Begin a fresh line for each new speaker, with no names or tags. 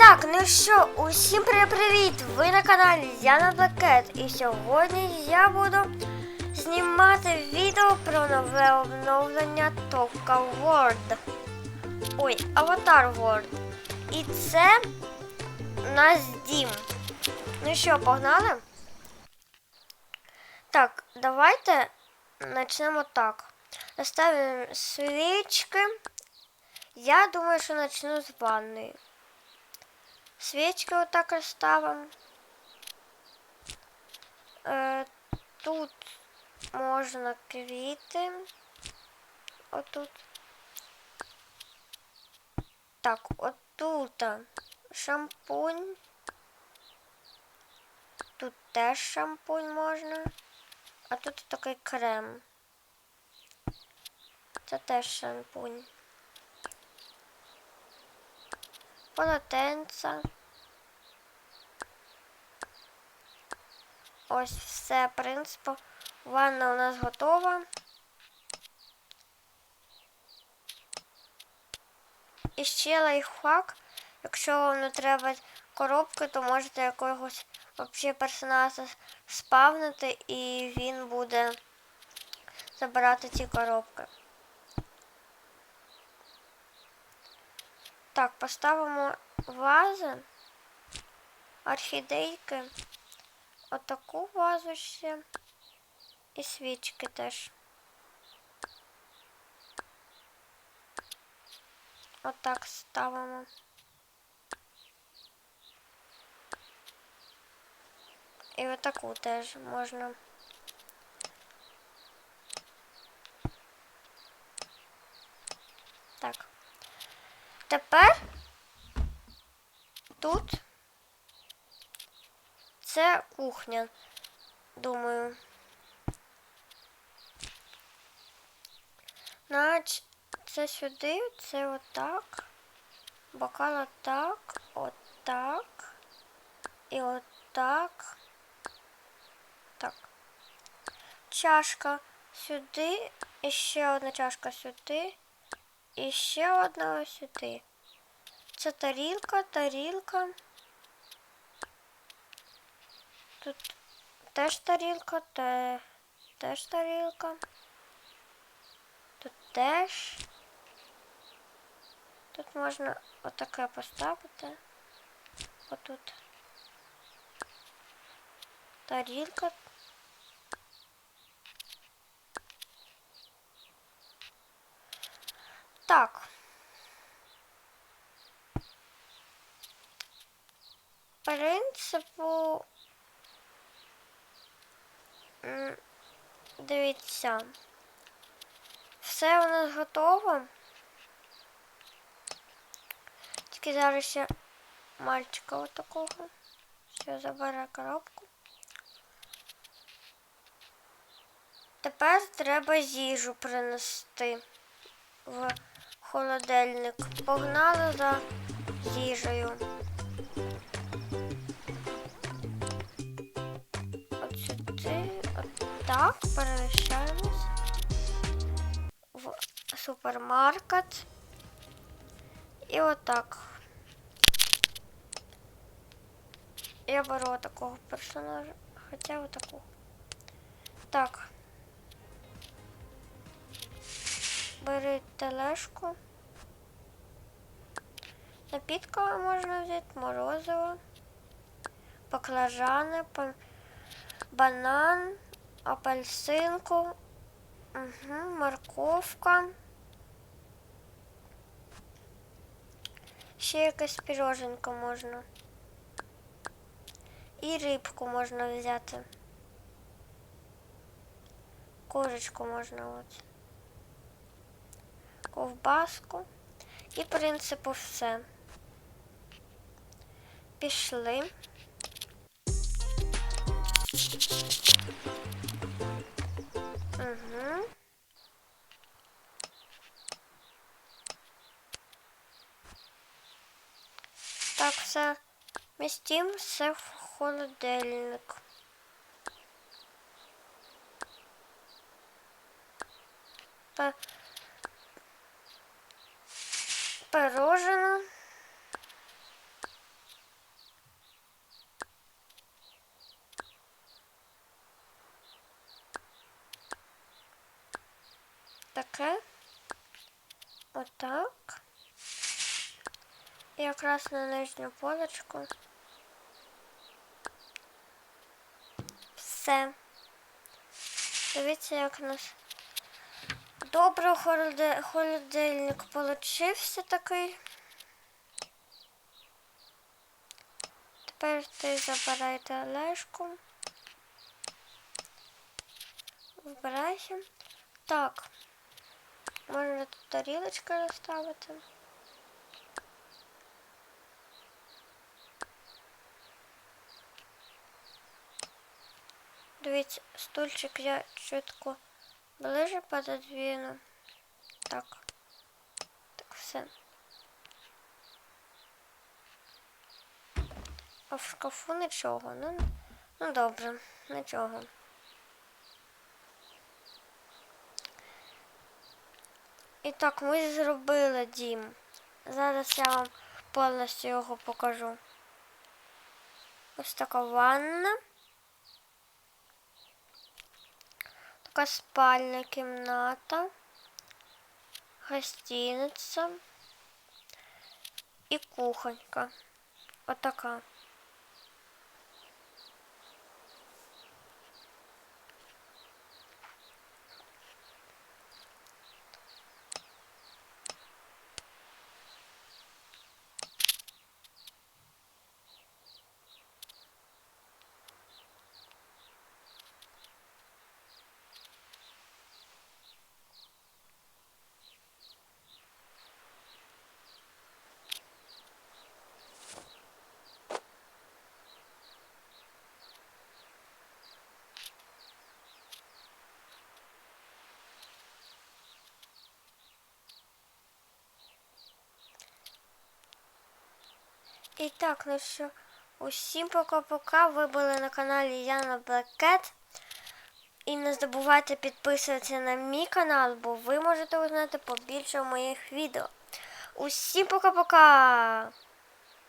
Так, ну що, усім привіт! Ви на каналі Яна Блакет. І сьогодні я буду знімати відео про нове обновлення Тока World. Ой, Avatar World. І це у нас дім. Ну що, погнали? Так, давайте почнемо так. Поставимо свічки. Я думаю, що почну з ванної. Свічки отак розставимо. Е, тут можна квіти. Отут. Так, отут шампунь. Тут теж шампунь можна. А тут такий крем. Це теж шампунь. Полотенця. Ось все, в принципі. Ванна у нас готова. І ще лайфхак. Якщо вам не треба коробки, то можете якогось взагалі персонажа спавнити і він буде забирати ці коробки. Так, поставимо вази, орхідейки, отаку вазу ще і свічки теж. Отак ставимо. І отаку теж можна. Так. Тепер тут це кухня, думаю. Нач це сюди, це отак. Бокал отак, отак. І отак. Так. Чашка сюди, і ще одна чашка сюди. І ще одна ось сюди. Це тарілка, тарілка. Тут теж тарілка, те, теж тарілка. Тут теж. Тут можна отаке поставити. Отут. Тарілка. Так. Принципу. Дивіться. Все у нас готово. Тільки зараз ще мальчика отакого. Все, забере коробку. Тепер треба їжу принести в холодильник. Погнали за їжею. Так, переміщаємось в супермаркет. І отак. Я беру такого персонажа, хоча отакого. Так. Бери тележку. Напітка можна взяти, морозиво, баклажани, банан, апельсинку, угу, морковка. Ще якась піроженка можна. І рибку можна взяти. Курочку можна от ковбаску і, в принципу, все. Пішли. Так, все містім, все в холодильник. Пирожено. Таке. Отак якраз на нижню полочку. Все. Дивіться, як у нас добре холодильник получився такий. Тепер ти забирайте Олешку. Вбирайся. Так. Можна тут тарілочки розставити. Дивіться, стульчик я чутку ближе пододвину. Так. Так, все. А в шкафу нічого. Ну, ну добре, нічого. І так, ми зробили дім. Зараз я вам повністю його покажу. Ось така ванна. Така спальня кімната. Гостиниця. І кухонька. Отака. І так, ну що, усім пока-пока. Ви були на каналі Яна Блекет. І не забувайте підписуватися на мій канал, бо ви можете узнати побільше моїх відео. Усім пока-пока!